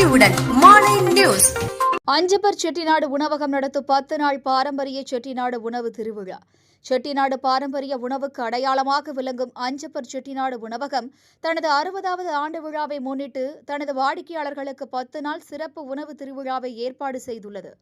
அறிவுடன் மாலை நியூஸ். செட்டிநாடு உணவகம் நடத்தும் பத்து நாள் பாரம்பரிய செட்டிநாடு உணவு திருவிழா. செட்டிநாடு பாரம்பரிய உணவுக்கு அடையாளமாக விளங்கும் அஞ்சப்பர் செட்டிநாடு உணவகம் தனது அறுபதாவது ஆண்டு விழாவை முன்னிட்டு தனது வாடிக்கையாளர்களுக்கு பத்து நாள் சிறப்பு உணவு திருவிழாவை ஏற்பாடு செய்துள்ளது.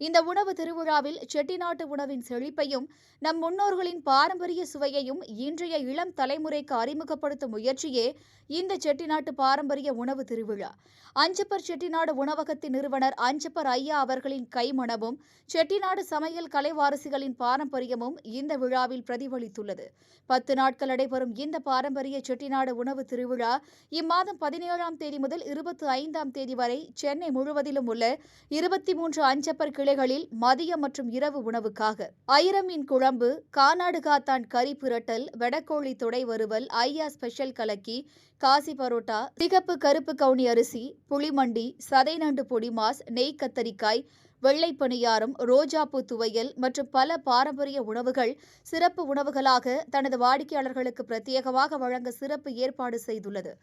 இந்த உணவு திருவிழாவில் செட்டிநாட்டு உணவின் செழிப்பையும் நம் முன்னோர்களின் பாரம்பரிய சுவையையும் இன்றைய இளம் தலைமுறைக்கு அறிமுகப்படுத்தும் முயற்சியே இந்த செட்டிநாட்டு பாரம்பரிய உணவு திருவிழா. அஞ்சப்பர் செட்டிநாடு உணவகத்தின் நிறுவனர் அஞ்சப்பர் ஐயா அவர்களின் கைமணமும் செட்டிநாடு சமையல் கலைவாரசிகளின் பாரம்பரியமும் இந்த விழாவில் பிரதிபலித்துள்ளது. பத்து நாட்கள் நடைபெறும் இந்த பாரம்பரிய செட்டிநாடு உணவு திருவிழா இம்மாதம் பதினேழாம் தேதி முதல் இருபத்தி ஐந்தாம் தேதி வரை சென்னை முழுவதிலும் உள்ள இருபத்தி மூன்று அஞ்சப்பர் கடைகளில் மதிய மற்றும் இரவு உணவுக்காக. ஐரம் குழம்பு கானாடு காத்தான் கறி புரட்டல் வெடக்கோழி துடை வறுவல் ஐயா ஸ்பெஷல் கலக்கி காசி பரோட்டா சிகப்பு கருப்பு கவுனி அரிசி புளிமண்டி சதை நண்டு பொடி மாஸ் நெய் கத்தரிக்காய் வெள்ளை பணியாரம் ரோஜாப்பூ துவையல் மற்றும் பல பாரம்பரிய உணவுகள் சிறப்பு உணவுகளாக தனது வாடிக்கையாளர்களுக்கு பிரத்யேகமாக வழங்க சிறப்பு ஏற்பாடு செய்துள்ளது.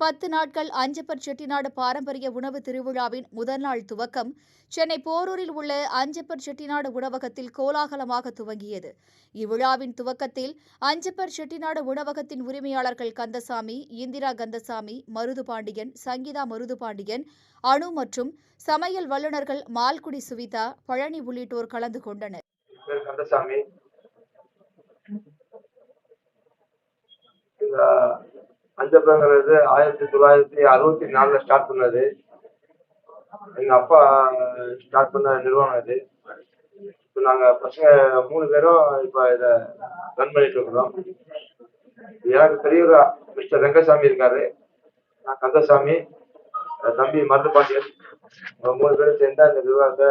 பத்து நாட்கள் அஞ்சப்பர் செட்டிநாடு பாரம்பரிய உணவு திருவிழாவின் முதல் நாள் துவக்கம் சென்னை போரூரில் உள்ள அஞ்சப்பர் செட்டிநாடு உணவகத்தில் கோலாகலமாக துவங்கியது. இவ்விழாவின் துவக்கத்தில் அஞ்சப்பர் செட்டிநாடு உணவகத்தின் உரிமையாளர்கள் கந்தசாமி இந்திரா கந்தசாமி மருதுபாண்டியன் சங்கீதா மருதுபாண்டியன் அணு மற்றும் சமையல் வல்லுநர்கள் மால்குடி சுவிதா பழனி உள்ளிட்டோர் கலந்து கொண்டனர். கந்தசாமி அஞ்சப்பங்கிறது ஆயிரத்தி தொள்ளாயிரத்தி அறுபத்தி நாலுல ஸ்டார்ட் பண்ணது. எங்க அப்பா ஸ்டார்ட் பண்ண நிறுவனம் இது. இப்போ நாங்க பசங்க மூணு பேரும் இப்போ இதை ரன் பண்ணிட்டு இருக்கிறோம். எனக்கு பெரியவர் மிஸ்டர் ரங்கசாமி இருக்காரு. நான் கந்தசாமி தம்பி மருதுபாண்டியன் மூணு பேரும் சேர்ந்தா இந்த நிர்வாகத்தை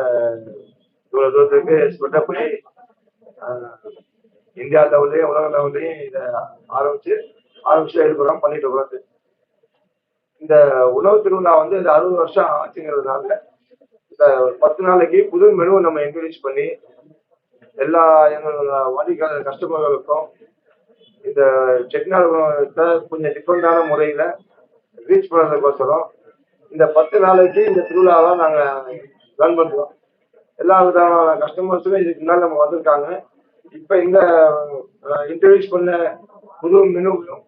இவ்வளவு தூரத்துக்கு ஸ்பெட்டப் பண்ணி இந்தியா லெவல்லையும் உலக லெவல்லையும் இதை ஆரம்பிச்சு ஆரம்பிச்சு எடுக்கிறோம் பண்ணிட்டு இருக்கிறோம் இந்த உணவு திருவிழா வந்து இந்த அறுபது வருஷம் ஆச்சுங்கிறதுனால இந்த ஒரு பத்து நாளைக்கு புது மெனுவை நம்ம என்கரேஜ் பண்ணி எல்லா எங்களோட வாடிக்கையாளர் கஸ்டமர்களுக்கும் இந்த செட்டிநாடு கொஞ்சம் டிஃப்ரெண்டான முறையில் ரீச் பண்ணுறதுக்கோசரம் இந்த பத்து நாளைக்கு இந்த திருவிழாவை நாங்கள் ரன் பண்ணுறோம் எல்லா விதமான கஸ்டமர்ஸுமே இதுக்கு முன்னால் நம்ம வந்திருக்காங்க. இப்போ இந்த இன்ட்ரடியூஸ் பண்ண புது மெனுவையும்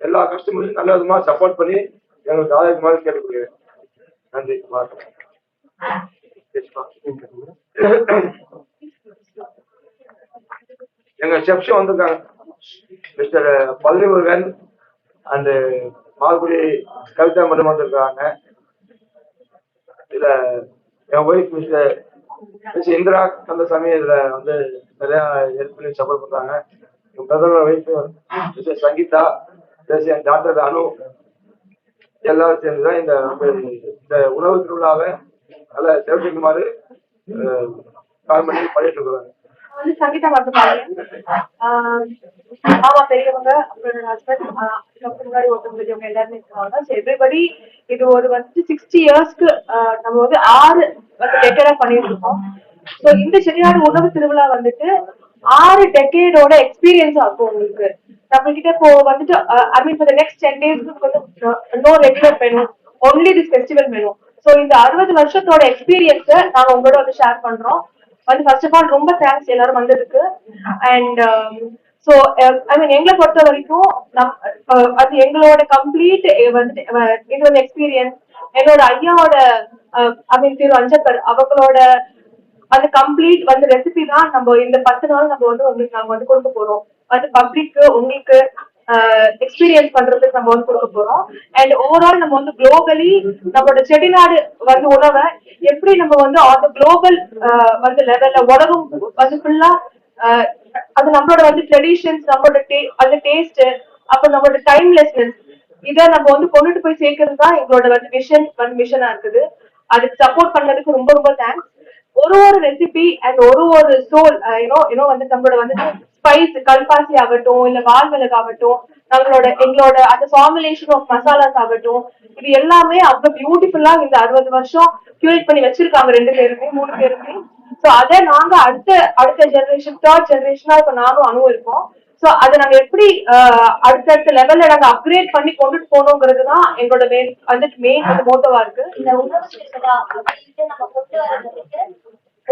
எல்லா கஸ்டமர்ஸும் நல்ல விதமாக சப்போர்ட் பண்ணி எங்களுக்கு ஆதரிக்குமாறு கேட்டுக்கொள்கிறேன். நன்றி. வணக்கம். எங்க செப்ஸும் வந்திருக்காங்க. மிஸ்டர் பழனிமுருகன் அண்டு மால்குடி கவிதா மட்டும் வந்திருக்காங்க. இதுல என் wife mister miss Indira Kandasamy இதுல வந்து நிறைய ஹெல்ப் பண்ணி சப்போர்ட் பண்றாங்க. என் பிரதமர் ஒய்ஃப் மிஸ்டர் சங்கீதா. பிளஸ் என் டாக்டர் அனு. எல்லாரும் சேர்ந்து இந்த இந்த உணவு திருவிழாவை நல்லா சிறப்பிக்குமாறு கால் பண்ணி பண்ணிட்டு இருக்கிறாங்க. வந்து சங்கீதா மட்டும் ஆமா பெரியவங்க அப்புறம் ஹஸ்பண்ட் அதுக்கு முன்னாடி ஒருத்தவங்க பெரியவங்க எல்லாருமே இருக்காங்க ஸோ எவ்ரிபடி இது ஒரு வந்து சிக்ஸ்டி இயர்ஸ்க்கு நம்ம வந்து ஆறு வந்து டெக்கேடா பண்ணிட்டு இருக்கோம். ஸோ இந்த செடியாடு உணவு திருவிழா வந்துட்டு ஆறு டெக்கேடோட எக்ஸ்பீரியன்ஸ் ஆகும் உங்களுக்கு. நம்ம கிட்ட இப்போ வந்துட்டு I mean for next ten டேஸ்க்கு வந்து நோ ரெகுலர் வேணும் ஒன்லி திஸ் ஃபெஸ்டிவல் வேணும் ஸோ இந்த அறுபது வருஷத்தோட எக்ஸ்பீரியன்ஸை நாங்க உங்களோட வந்து ஷேர் பண்றோம். வந்து ஃபர்ஸ்ட் ஆஃப் ஆல் ரொம்ப தேங்க்ஸ் எல்லாரும் வந்ததுக்கு. அண்ட் ஸோ ஐ மீன் எங்களை பொறுத்த வரைக்கும் நம் அது எங்களோட கம்ப்ளீட் வந்துட்டு இது வந்து எக்ஸ்பீரியன்ஸ் என்னோட ஐயாவோட ஐ மீன் திரு அஞ்சப்பர் அவங்களோட அந்த கம்ப்ளீட் வந்து ரெசிபி தான் நம்ம இந்த பத்து நாள் நம்ம வந்து உங்களுக்கு நாங்க வந்து கொடுக்க போறோம். அது பப்ளிக்கு உங்களுக்கு எக்ஸ்பீரியன்ஸ் பண்றதுக்கு நம்ம வந்து கொடுக்க போறோம். அண்ட் ஓவரால் நம்ம வந்து குளோபலி நம்மளோட செடிநாடு வந்து உணவை எப்படி நம்ம வந்து அந்த குளோபல் வந்து லெவல்ல உலகம் வந்து ஃபுல்லா அது நம்மளோட வந்து ட்ரெடிஷன்ஸ் நம்மளோட டே- அந்த டேஸ்ட் அப்ப நம்மளோட டைம்லெஸ்னஸ் இதை நம்ம வந்து கொண்டுட்டு போய் சேர்க்கறது தான் எங்களோட வந்து மிஷன் வந்து மிஷனா இருக்குது. அதுக்கு சப்போர்ட் பண்ணதுக்கு ரொம்ப ரொம்ப தேங்க்ஸ் ஒரு ஒரு ரெசிபி அண்ட் ஒரு ஒரு சோல் யூனோ யூனோ வந்து நம்மளோட வந்து ஸ்பைஸ் கல்பாசி ஆகட்டும் இல்ல வால் மிளகு ஆகட்டும் நம்மளோட எங்களோட அந்த ஃபார்முலேஷன் ஆஃப் மசாலாஸ் ஆகட்டும் இது எல்லாமே அவ்வளவு பியூட்டிஃபுல்லா இந்த அறுபது வருஷம் கியூரேட் பண்ணி வச்சிருக்காங்க ரெண்டு பேருமே மூணு பேருமே. சோ அத நாங்க அடுத்த அடுத்த ஜெனரேஷன் தேர்ட் ஜெனரேஷனா இப்ப நானும் அனுபவம் இருக்கோம். சோ அதை நாங்க எப்படி uh, அடுத்தடுத்த லெவல்ல நாங்க அப்கிரேட் பண்ணி கொண்டுட்டு போகணுங்கிறது தான் எங்களோட மெயின் வந்துட்டு மெயின் வந்து மோட்டோவா இருக்கு. இந்த உணவு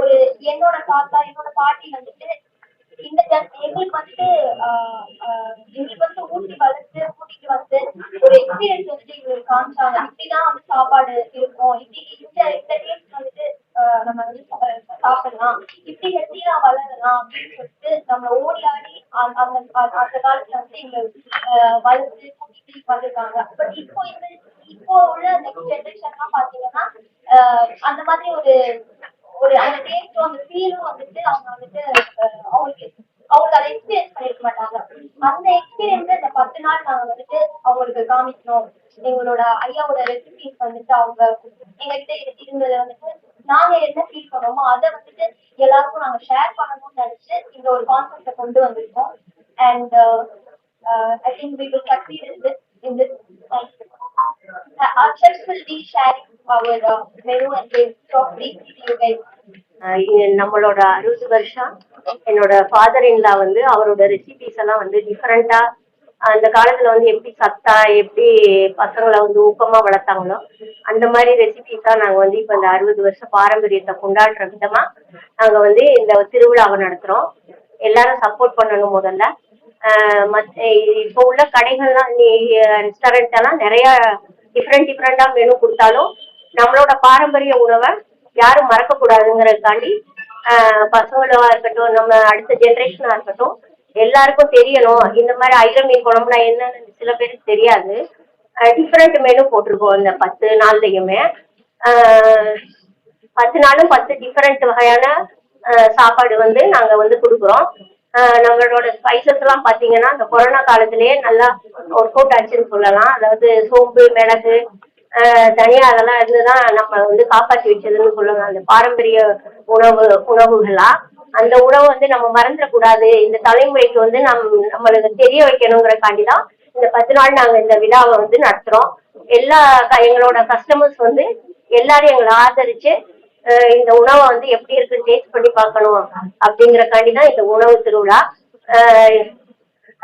ஒரு என்னோட தாத்தா என்னோட பாட்டி வந்துட்டு இந்த எங்களுக்கு வந்துட்டு எங்களுக்கு வந்து ஊட்டி வளர்த்து கூட்டிட்டு வந்து ஒரு எக்ஸ்பீரியன்ஸ் வந்துட்டு எங்களுக்கு காமிச்சாங்க. இப்படிதான் வந்து சாப்பாடு இருக்கும். இப்படி இந்த இந்த டேஸ்ட் வந்துட்டு நம்ம வந்து சாப்பிடலாம். இப்படி ஹெல்த்தியா வளரலாம் அப்படின்னு சொல்லிட்டு நம்ம ஓடி ஆடி அந்த அந்த அந்த காலத்துல வந்து இவங்க வளர்த்து கூட்டிட்டு வந்திருக்காங்க. பட் இப்போ இந்த இப்போ உள்ள நெக்ஸ்ட் ஜெனரேஷன்லாம் பாத்தீங்கன்னா அந்த மாதிரி ஒரு ஒரு அந்த டேஸ்டும் அந்த ஃபீலும் வந்துட்டு அவங்க வந்துட்டு அவங்களுக்கு அவங்களுக்கு அதை எக்ஸ்பீரியன்ஸ் பண்ணிருக்க மாட்டாங்க. அந்த எக்ஸ்பீரியன்ஸ் இந்த பத்து நாள் நாங்க வந்துட்டு அவங்களுக்கு காமிக்கணும். எங்களோட ஐயாவோட ரெசிபிஸ் வந்துட்டு அவங்க எங்ககிட்ட இருந்ததை வந்துட்டு நாங்க என்ன ஃபீல் பண்ணோமோ அதை வந்துட்டு எல்லாருக்கும் நாங்க ஷேர் பண்ணணும்னு நினைச்சு இந்த ஒரு கான்செப்ட கொண்டு வந்திருக்கோம். And I think we will succeed in this in this our chefs will be sharing our uh, menu and they'll talk briefly to you guys. நம்மளோட அறுபது வருஷம். என்னோட ஃபாதர் இன்லா வந்து அவரோட ரெசிபிஸ் எல்லாம் வந்து டிஃப்ரெண்டா அந்த காலத்துல வந்து எப்படி சத்தா எப்படி பசங்களை வந்து ஊக்கமா வளர்த்தாங்களோ அந்த மாதிரி ரெசிபிஸ் தான் நாங்க வந்து இப்ப இந்த அறுபது வருஷம் பாரம்பரியத்தை கொண்டாடுற விதமா நாங்க வந்து இந்த திருவிழாவை நடத்துறோம். எல்லாரும் சப்போர்ட் பண்ணணும் முதல்ல. மத் இப்போ உள்ள கடைகள்லாம் நீ ரெஸ்டாரண்ட் எல்லாம் நிறைய டிஃப்ரெண்ட் டிஃப்ரெண்டா மெனு கொடுத்தாலும் நம்மளோட பாரம்பரிய உணவை யாரும் மறக்கக்கூடாதுங்கிறதுக்காண்டி கூடாதுங்கிறதுக்காண்டி பசங்களா இருக்கட்டும் நம்ம அடுத்த ஜென்ரேஷனா இருக்கட்டும் எல்லாருக்கும் தெரியணும் இந்த மாதிரி ஐர மீன் குழம்புனா என்னன்னு சில பேருக்கு தெரியாது. டிஃப்ரெண்ட் மெனு போட்டிருக்கோம் இந்த பத்து நாள்லயுமே. பத்து நாளும் பத்து டிஃப்ரெண்ட் வகையான சாப்பாடு வந்து நாங்க வந்து கொடுக்குறோம். நம்மளோட ஸ்பைசஸ் எல்லாம் பாத்தீங்கன்னா இந்த கொரோனா காலத்திலேயே நல்லா ஒர்க் அவுட் ஆச்சுன்னு சொல்லலாம். அதாவது சோம்பு மிளகு தனியா அதெல்லாம் இருந்துதான் நம்ம வந்து காப்பாற்றி வச்சதுன்னு சொல்லலாம் அந்த பாரம்பரிய உணவு உணவுகளா? அந்த உணவு வந்து நம்ம மறந்துடக்கூடாது. இந்த தலைமுறைக்கு வந்து நம் நம்மளுக்கு தெரிய வைக்கணுங்கிறக்காண்டி தான் இந்த பத்து நாள் நாங்க இந்த விழாவை வந்து நடத்துறோம். எல்லா எங்களோட கஸ்டமர்ஸ் வந்து எல்லாரும் எங்களை ஆதரிச்சு இந்த உணவை வந்து எப்படி இருக்குன்னு டேஸ்ட் பண்ணி பார்க்கணும் அப்படிங்கறக்காண்டி தான் இந்த உணவு திருவிழா.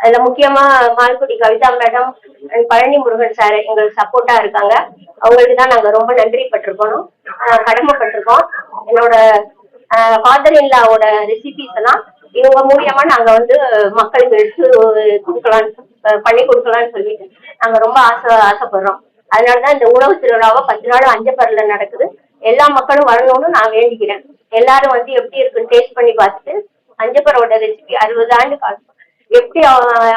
அதுல முக்கியமா Malgudi Kavitha madam and Palani Murugan sir எங்களுக்கு சப்போர்ட்டா இருக்காங்க. அவங்களுக்கு தான் நாங்க ரொம்ப நன்றி பட்டிருக்கோம் கடமைப்பட்டிருக்கோம். என்னோட ஃபாதர் இல்லாவோட ரெசிபிஸ் எல்லாம் இவங்க மூலியமா நாங்க வந்து மக்களுக்கு எடுத்து கொடுக்கலாம்னு பண்ணி கொடுக்கலாம்னு சொல்லிட்டு நாங்க ரொம்ப ஆசை ஆசைப்படுறோம். அதனாலதான் இந்த உணவு திருவிழாவை பத்து நாள் அஞ்சப்பரில் நடக்குது. எல்லா மக்களும் வரணும்னு நான் வேண்டிக்கிறேன். எல்லாரும் வந்து எப்படி இருக்குன்னு டேஸ்ட் பண்ணி பார்த்துட்டு அஞ்சப்பரோட ரெசிபி அறுபது ஆண்டு காலம் எப்படி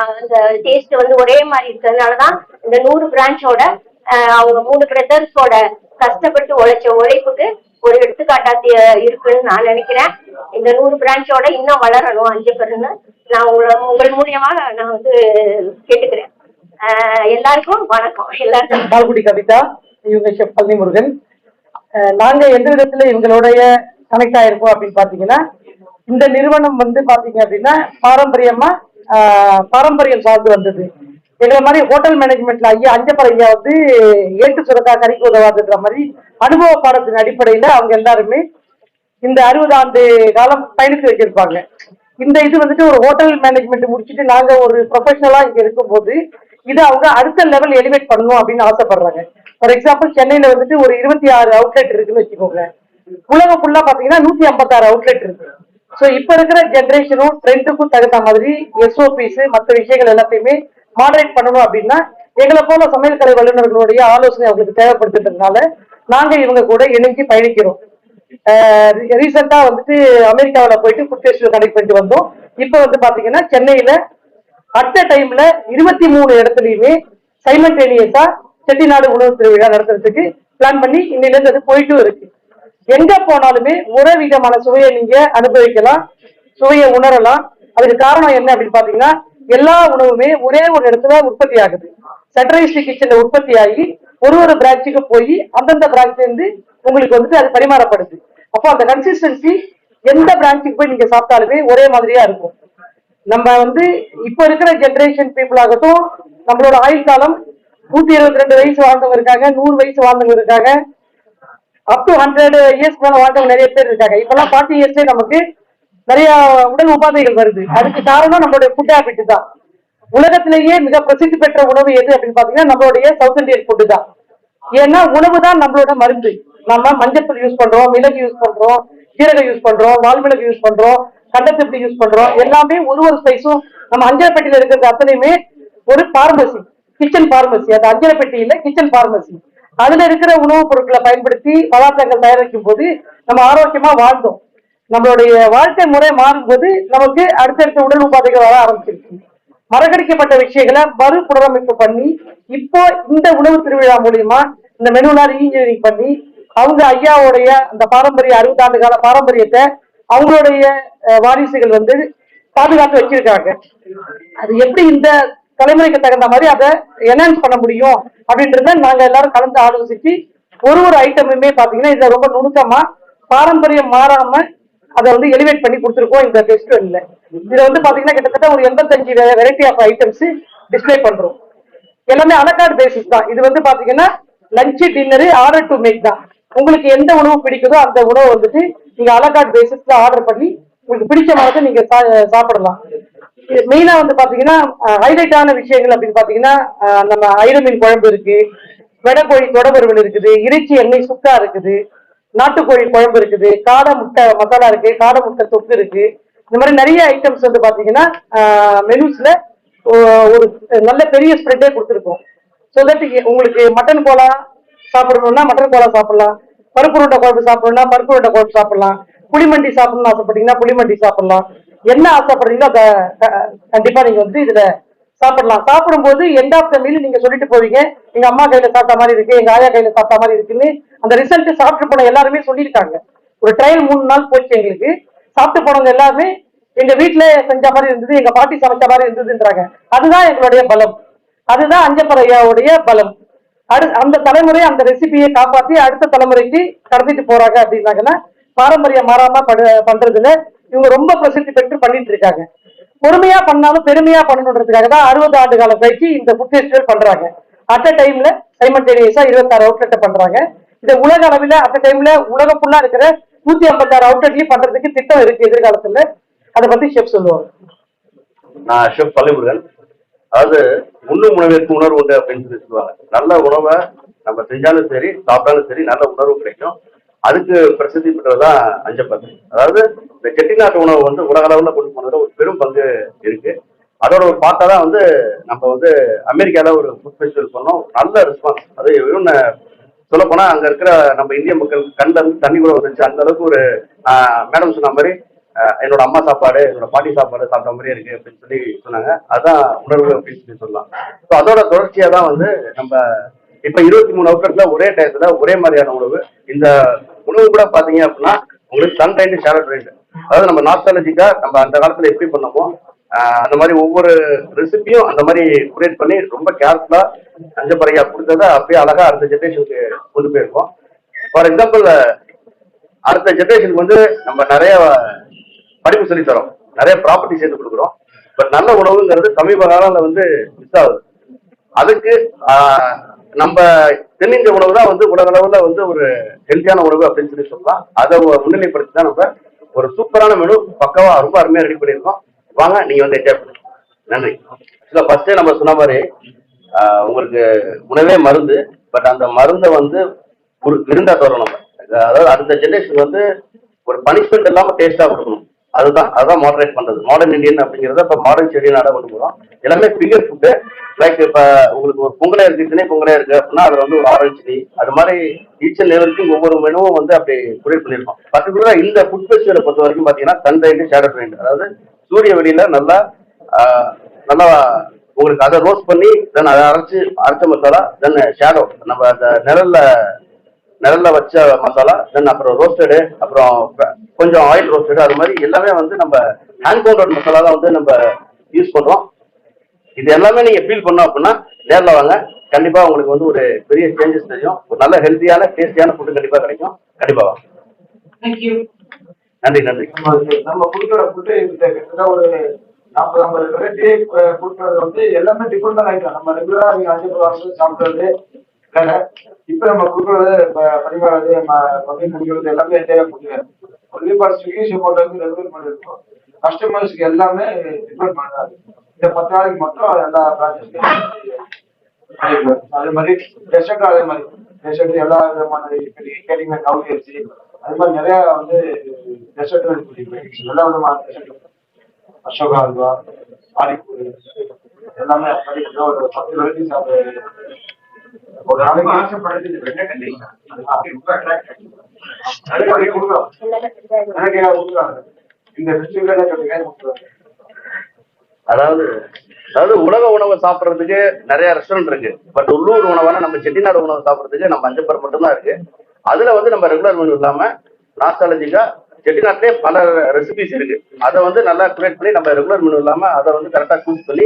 அந்த டேஸ்ட் வந்து ஒரே மாதிரி இருக்கிறதுனாலதான் இந்த நூறு பிரான்ச்சோட அவங்க மூணு பிரதர்ஸோட கஷ்டப்பட்டு உழைச்ச உழைப்புக்கு ஒரு எடுத்துக்காட்டா இருக்குன்னு நான் நினைக்கிறேன். இந்த நூறு பிரான்ச்சோட இன்னும் வளரணும் அஞ்சு பேருன்னு நான் உங்களை உங்கள் மூலியமா நான் வந்து கேட்டுக்கிறேன். எல்லாருக்கும் வணக்கம். எல்லாருக்கும் கால்குடி கவிதா இவங்க ஷெஃப் பழனி முருகன் நாங்க எந்த விதத்துல இவங்களுடைய கனெக்ட் ஆயிருக்கோம் அப்படின்னு பாத்தீங்கன்னா இந்த நிறுவனம் வந்து பாத்தீங்க அப்படின்னா பாரம்பரியமா பாரம்பரியம் சார்ந்து வந்தது. எங்களை மாதிரி ஹோட்டல் மேனேஜ்மெண்ட்ல ஐயா அஞ்சப்பர் ஐயா வந்து ஏட்டு சுரக்கா கறிக்கு உதவாதுன்ற மாதிரி அனுபவ பாடத்தின் அடிப்படையில அவங்க எல்லாருமே இந்த அறுபது ஆண்டு காலம் பயணித்து வச்சிருப்பாங்க. இந்த இது வந்துட்டு ஒரு ஹோட்டல் மேனேஜ்மெண்ட் முடிச்சுட்டு நாங்க ஒரு ப்ரொஃபஷனலா இங்க இருக்கும்போது இதை அவங்க அடுத்த லெவல் எலிவேட் பண்ணணும் அப்படின்னு ஆசைப்படுறாங்க. ஃபார் எக்ஸாம்பிள் சென்னையில வந்துட்டு ஒரு இருபத்தி ஆறு அவுட்லெட் இருக்குன்னு வச்சுக்கோங்க. உலகம் ஃபுல்லா பாத்தீங்கன்னா நூத்தி ஐம்பத்தாறு அவுட்லெட் இருக்கு. சோ இப்ப இருக்கிற ஜென்ரேஷனும் ட்ரெண்டுக்கும் தகுந்த மாதிரி எஸ்ஓபிஸ் மற்ற விஷயங்கள் எல்லாத்தையுமே மாடரேட் பண்ணணும் அப்படின்னா எங்களை போல சமையல் கலை வல்லுநர்களுடைய ஆலோசனை அவங்களுக்கு தேவைப்படுத்துறதுனால நாங்க இவங்க கூட இணைஞ்சு பயணிக்கிறோம். ரீசெண்டா வந்துட்டு அமெரிக்காவில போயிட்டு ஃபுட் ஃபெஸ்டிவல் கனெக்ட் பண்ணிட்டு வந்தோம். இப்போ வந்து பாத்தீங்கன்னா சென்னையில அட் டைம்ல இருபத்தி மூணு இடத்துலயுமே சைமல்டேனியஸா செட்டிநாடு உணவு திருவிழா நடத்துறதுக்கு பிளான் பண்ணி இன்னையில இருந்து அது போயிட்டும் இருக்கு. எங்க போனாலுமே ஒரே விதமான சுவையை நீங்க அனுபவிக்கலாம் சுவையை உணரலாம். அதுக்கு காரணம் என்ன அப்படின்னு பாத்தீங்கன்னா எல்லா உணவுமே ஒரே ஒரு இடத்துல உற்பத்தி ஆகுது. சென்ட்ரலைஸ்டு கிச்சன்ல உற்பத்தி ஆகி ஒரு ஒரு பிரான்ச்சுக்கு போய் அந்தந்த பிரான்ச்ல இருந்து உங்களுக்கு வந்துட்டு அது பரிமாறப்படுது. அப்போ அந்த கன்சிஸ்டன்சி எந்த பிரான்ச்சுக்கு போய் நீங்க சாப்பிட்டாலுமே ஒரே மாதிரியா இருக்கும். நம்ம வந்து இப்ப இருக்கிற ஜென்ரேஷன் பீப்புள் ஆகட்டும் நம்மளோட ஆயுள் காலம் நூத்தி இருபத்தி ரெண்டு வயசு வாழ்ந்தவங்க இருக்காங்க நூறு வயசு வாழ்ந்தவங்க இருக்காங்க. அப் டு ஹண்ட்ரட் இயர்ஸ் மேல வாழ்ந்தவங்க நிறைய பேர் இருக்காங்க. இப்பெல்லாம் ஃபார்ட்டி இயர்ஸ்லயே நமக்கு நிறைய உடல் உபாதைகள் வருது. அதுக்கு காரணம் நம்மளுடைய ஃபுட் ஹேபிட் தான். உலகத்திலேயே மிக பிரசித்தி பெற்ற உணவு எது அப்படின்னு பாத்தீங்கன்னா நம்மளுடைய சவுத் இந்தியன் ஃபுட்டு தான். ஏன்னா உணவு தான் நம்மளோட மருந்து. நம்ம மஞ்சள் யூஸ் பண்றோம் மிளகு யூஸ் பண்றோம் ஜீரகம் யூஸ் பண்றோம் வால்மிளகு யூஸ் பண்றோம் கண்டத்திருப்தி யூஸ் பண்றோம். எல்லாமே ஒரு ஒரு ஸ்பைஸும் நம்ம அஞ்சலப்பட்டியில இருக்கிறது அத்தனையுமே ஒரு பார்மசி கிச்சன் பார்மசி அது அஞ்சலப்பட்டி இல்ல கிச்சன் பார்மசி அதுல இருக்கிற உணவுப் பொருட்களை பயன்படுத்தி பதார்த்தங்கள் தயாரிக்கும் போது நம்ம ஆரோக்கியமா வாழ்ந்தோம். நம்மளுடைய வாழ்க்கை முறை மாறும்போது நமக்கு அடுத்தடுத்த உடல் உபாதைகள் வர ஆரம்பிச்சிருக்கு மறக்கடிக்கப்பட்ட விஷயங்களை மறு புனரமைப்பு பண்ணி இப்போ இந்த உணவு திருவிழா மூலியமா இந்த மெனுனார் இன்ஜினியரிங் பண்ணி அவங்க ஐயாவுடைய அந்த பாரம்பரிய அறுபது ஆண்டு கால பாரம்பரியத்தை அவங்களுடைய வாரிசுகள் வந்து பாதுகாத்து வச்சிருக்காங்க. அது எப்படி இந்த தலைமுறைக்கு தகுந்த மாதிரி அதை என்ஹான்ஸ் பண்ண முடியும். அப்படின்றத நாங்க எல்லாரும் கலந்து ஆலோசிச்சு ஒரு ஒரு ஐட்டமுமே பாத்தீங்கன்னா இதுல ரொம்ப நுணுக்கமா பாரம்பரியம் மாறாம அதை வந்து எலிவேட் பண்ணி கொடுத்துருக்கோம் இந்த ஃபெஸ்டிவல்ல இதுல வந்து பாத்தீங்கன்னா கிட்டத்தட்ட ஒரு எண்பத்தஞ்சு வெரைட்டி ஆஃப் ஐட்டம்ஸ் டிஸ்ப்ளே பண்றோம். எல்லாமே அலகார்ட் பேசிஸ் தான். இது வந்து பாத்தீங்கன்னா lunch dinner order to make தான். உங்களுக்கு எந்த உணவு பிடிக்குதோ அந்த உணவு வந்துட்டு நீங்க அலகார்ட் பேசிஸ்ல ஆர்டர் பண்ணி உங்களுக்கு பிடிச்ச மாதிரி நீங்க சா- சாப்பிடலாம். மெயினா வந்து பாத்தீங்கன்னா ஹைலைட்டான விஷயங்கள் அப்படின்னு பாத்தீங்கன்னா நம்ம ஐரமீன் குழம்பு இருக்கு வெடக்கோழி தொடபருவல் இருக்குது இறைச்சி எண்ணெய் சுக்கா இருக்குது நாட்டுக்கோழி குழம்பு இருக்குது காடை முட்டை மசாலா இருக்கு காடை முட்டை தொக்கு இருக்கு. இந்த மாதிரி நிறைய ஐட்டம்ஸ் வந்து பாத்தீங்கன்னா மெனுஸ்ல ஒரு நல்ல பெரிய ஸ்ப்ரெட்டே கொடுத்துருக்கோம். ஸோ தட் உங்களுக்கு மட்டன் கோலா சாப்பிடணும்னா மட்டன் கோலா சாப்பிடலாம். பருப்பு உருண்டை குழம்பு சாப்பிடணும்னா பருப்பு உருண்டை குழம்பு சாப்பிடலாம். புளிமண்டி சாப்பிடணும்னு ஆசைப்பட்டீங்கன்னா புளிமண்டி சாப்பிடலாம். என்ன ஆசைப்படுறீங்களோ அதை கண்டிப்பா நீங்க வந்து இதுல சாப்பிடலாம். சாப்பிடும்போது எண்ட் ஆஃப் த மீல் நீங்க சொல்லிட்டு போவீங்க. எங்க அம்மா கையில சாப்பிட்ட மாதிரி இருக்கு எங்க ஆயா கையில சாப்பிட்ட மாதிரி இருக்குன்னு அந்த ரிசல்ட் சாப்பிட்டு போன எல்லாருமே சொல்லியிருக்காங்க. ஒரு ட்ரையல் மூணு நாள் போச்சு எங்களுக்கு. சாப்பிட்டு போனவங்க எல்லாருமே எங்க வீட்டுல செஞ்ச மாதிரி இருந்தது எங்க பாட்டி சமைச்ச மாதிரி இருந்ததுன்றாங்க. அதுதான் எங்களுடைய பலம். அதுதான் அஞ்சப்பறையாவுடைய பலம். அடு அந்த தலைமுறை அந்த ரெசிபியை காப்பாற்றி அடுத்த தலைமுறைக்கு கடத்திட்டு போறாங்க அப்படின்னாங்கன்னா பாரம்பரியம் மாறாம படு- பண்றதுல இவங்க ரொம்ப பிரசித்தி பெற்று பண்ணிட்டு இருக்காங்க. பொறுமையா பண்ணாலும் பெருமையா பண்ணணுன்றதுக்காக தான் அறுபது ஆண்டு கால பயிற்சி இந்த ஃபுட் ஃபெஸ்டிவல் பண்றாங்க. அட் அ டைம்ல சைமல்டேனியஸா இருபத்தாறு அவுட்லெட்டை பண்றாங்க. இந்த உலக அளவில் அட் அ டைம்ல உலக ஃபுல்லா இருக்கிற நூத்தி ஐம்பத்தாறு அவுட்லெட்லயும் பண்றதுக்கு திட்டம் இருக்கு எதிர்காலத்துல. அதை பத்தி ஷெஃப் சொல்லுவாங்க. நான் ஷெஃப் பள்ளிமுருகன். அதாவது உண்ணும் உணவிற்கு உணர்வு உண்டு அப்படின்னு சொல்லி சொல்லுவாங்க. நல்ல உணவை நம்ம செஞ்சாலும் சரி சாப்பிட்டாலும் சரி நல்ல உணர்வு கிடைக்கும். அதுக்கு பிரசித்தி பெற்றதுதான் அஞ்சப்பத்து அதாவது இந்த செட்டிநாட்டு உணவு வந்து உலக அளவில் கொண்டு போனதுல ஒரு பெரும் பங்கு இருக்கு. அதோட ஒரு பார்த்தா தான் வந்து நம்ம வந்து அமெரிக்கால ஒரு ஃபுட் ஃபெஸ்டிவல் பண்ணோம். நல்ல ரெஸ்பான்ஸ் அது இன்னும் சொல்லப்போனால் அங்கே அங்க இருக்கிற நம்ம இந்திய மக்கள் கண்ணில் இருந்து தண்ணி கூட வந்துச்சு அந்த அளவுக்கு ஒரு மேடம் சொன்ன மாதிரி என்னோட அம்மா சாப்பாடு என்னோட பாட்டி சாப்பாடு சாப்பிட்ட மாதிரியே இருக்கு அப்படின்னு சொல்லி சொன்னாங்க. அதான் உணர்வு அப்படின்னு சொல்லி சொல்லலாம். ஸோ அதோட தொடர்ச்சியா தான் வந்து நம்ம இப்ப இருபத்தி மூணு அவுட்லெட்ல ஒரே டயத்துல ஒரே மாதிரியான உணவு. இந்த உணவு கூட பாத்தீங்க அப்படின்னா உங்களுக்கு சன் டைண்ட் ஷேரட் ரைண்ட் அதாவது நம்ம நாஸ்டாலஜிக்கா நம்ம அந்த காலத்துல எப்படி பண்ணமோ அந்த மாதிரி ஒவ்வொரு ரெசிபியும் அந்த மாதிரி குரியேட் பண்ணி ரொம்ப கேர்ஃபுல்லா அஞ்சப்பறையா கொடுத்ததை அப்படியே அழகா அடுத்த ஜென்ரேஷனுக்கு கொண்டு போயிருக்கோம். ஃபார் எக்ஸாம்பிள் அடுத்த ஜென்ரேஷனுக்கு வந்து நம்ம நிறைய படிப்பு சொல்லித் தரோம். நிறைய ப்ராப்பர்ட்டி சேர்த்து கொடுக்குறோம். பட் நல்ல உணவுங்கிறது சமீப காலங்களில் வந்து மிஸ் ஆகுது. அதுக்கு நம்ம தென்னிந்திய உணவு தான் வந்து உலக வந்து ஒரு ஹெல்த்தியான உணவு அப்படின்னு சொல்லி சொல்லலாம். அதை முன்னிலைப்படுத்தி தான் நம்ம ஒரு சூப்பரான மெனு பக்கவா ரொம்ப அருமையா ரெடி பண்ணியிருக்கோம். வாங்க நீங்க வந்து என்ஜாய் பண்ணுங்க. நன்றி. ஆக்சுவலாக ஃபர்ஸ்டே நம்ம சொன்ன மாதிரி உங்களுக்கு உணவே மருந்து பட் அந்த மருந்தை வந்து விருந்தா தரோம் நம்ம. அதாவது அடுத்த ஜென்ரேஷன் வந்து ஒரு பனிஷ்மெண்ட் இல்லாம டேஸ்டா கொடுக்கணும். அதுதான் அதுதான் மாடரேட் பண்றது. மாடர்ன் இண்டியன் அப்படிங்கறத இப்ப மாடர்ன் செடி நாடா கொண்டு போறோம். எல்லாமே ஃபிங்கர் ஃபுட்டு லைக் இப்ப உங்களுக்கு ஒரு பொங்கலே இருக்கு திணை இருக்கு அப்படின்னா அதில் வந்து ஒரு ஆரஞ்சு செடி அது மாதிரி ஈச் அண்ட் ஒவ்வொரு மெனுவும் வந்து அப்படி குரேட் பண்ணிருக்கோம் பர்டிகுலரா இந்த ஃபுட் ஃபெஸ்டிவலை பொறுத்த வரைக்கும் பாத்தீங்கன்னா சன் ரைண்டு ஷேடோ ரைண்டு அதாவது சூரிய வெளியில நல்லா நல்லா உங்களுக்கு அதை ரோஸ்ட் பண்ணி தென் அதை அரைச்சு அரைச்ச மசாலா தென் ஷேடோ நம்ம அந்த நிழல்ல நிழல்ல வச்ச மசாலா தென் அப்புறம் ரோஸ்டடு அப்புறம் கொஞ்சம் ஆயில் ரோஸ்டடு அது மாதிரி எல்லாமே வந்து நம்ம ஹேண்ட் பவுண்டட் மசாலா தான் வந்து நம்ம யூஸ் பண்றோம். இது எல்லாமே நீங்க ஃபீல் பண்ணோம் அப்படின்னா நேர்ல வாங்க. கண்டிப்பா உங்களுக்கு வந்து ஒரு பெரிய சேஞ்சஸ் தெரியும். ஒரு நல்ல ஹெல்த்தியான டேஸ்டியான ஃபுட்டு கண்டிப்பா கிடைக்கும். கண்டிப்பா வாங்க. நன்றி நன்றி. நம்ம கொடுக்குற ஃபுட்டு கிட்டத்தட்ட ஒரு நாற்பது ஐம்பது வெரைட்டி கொடுக்குறது வந்து எல்லாமே டிஃப்ரெண்டான ஐட்டம் நம்ம ரெகுலராக நீங்கள் அஞ்சு சாப்பிட்றது இப்ப நம்ம கொடுக்கறது பதிவானது மொபைல் முடிக்கிறது எல்லாமே தேவை முடியாது ஒன்லி ஃபார் ஸ்விக்கி ஷிமோட்டோக்கு ரெகுலர் பண்ணிருக்கோம் கஸ்டமர்ஸ்க்கு எல்லாமே ரிப்போர்ட் பண்றாரு இந்த பத்து நாளைக்கு மட்டும் எல்லா ப்ராஜெக்ட்ஸும் அதே மாதிரி டெசர்ட் அதே மாதிரி. டெசர்ட் எல்லா விதமான கேட்டீங்க கவுரி அரிசி. அது மாதிரி நிறைய வந்து டெசர்ட் எல்லா விதமான டெசர்ட் அசோகா அல்வா பானிபூரி எல்லாமே ஒரு பத்து வெரைட்டிஸ் ஒரு நாளைக்கு ஆசைப்படுறது கொடுக்குறோம் எனக்கு கொடுக்குறாங்க இந்த ஃபெஸ்டிவல் கொடுக்குறாங்க அதாவது அதாவது உலக உணவை சாப்பிட்றதுக்கு நிறைய ரெஸ்டாரண்ட் இருக்கு. பட் உள்ளூர் உணவான நம்ம செட்டிநாடு உணவு சாப்பிட்றதுக்கு நம்ம அஞ்சப்பர் மட்டும்தான் இருக்கு. அதுல வந்து நம்ம ரெகுலர் மெனு இல்லாம நாஸ்டாலஜிக்கா செட்டிநாட்டிலே பல ரெசிபிஸ் இருக்கு. அதை வந்து நல்லா கிரியேட் பண்ணி நம்ம ரெகுலர் மெனு இல்லாம அதை வந்து கரெக்டாக சூஸ் பண்ணி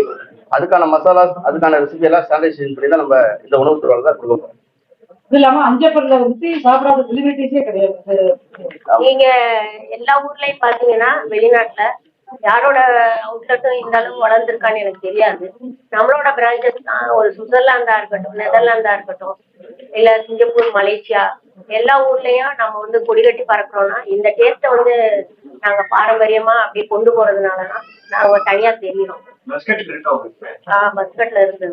அதுக்கான மசாலா அதுக்கான ரெசிபி எல்லாம் ஸ்டாண்டர்டைசேஷன் பண்ணி தான் நம்ம இந்த உணவு துறையில தான் கொடுக்க போறோம். இது இல்லாம அஞ்சப்பர்ல வந்துட்டு சாப்பிடாத ஃபெசிலிட்டிஸே கிடையாது. நீங்க எல்லா ஊர்லயும் பாத்தீங்கன்னா வெளிநாட்டுல யாரோட அவுட்லெட்டும் இந்த அளவு வளர்ந்துருக்கான்னு எனக்கு தெரியாது. நம்மளோட பிரான்ச்சஸ் தான் ஒரு சுவிட்சர்லாந்தா இருக்கட்டும் நெதர்லாந்தா இருக்கட்டும் இல்ல சிங்கப்பூர் மலேசியா எல்லா ஊர்லயும் நம்ம வந்து கொடி கட்டி பறக்கிறோம்னா இந்த டேஸ்ட்டை வந்து நாங்க பாரம்பரியமா அப்படி கொண்டு போறதுனாலதான் நாங்க தனியா ஆஹ் மஸ்கட்ல இருக்கு.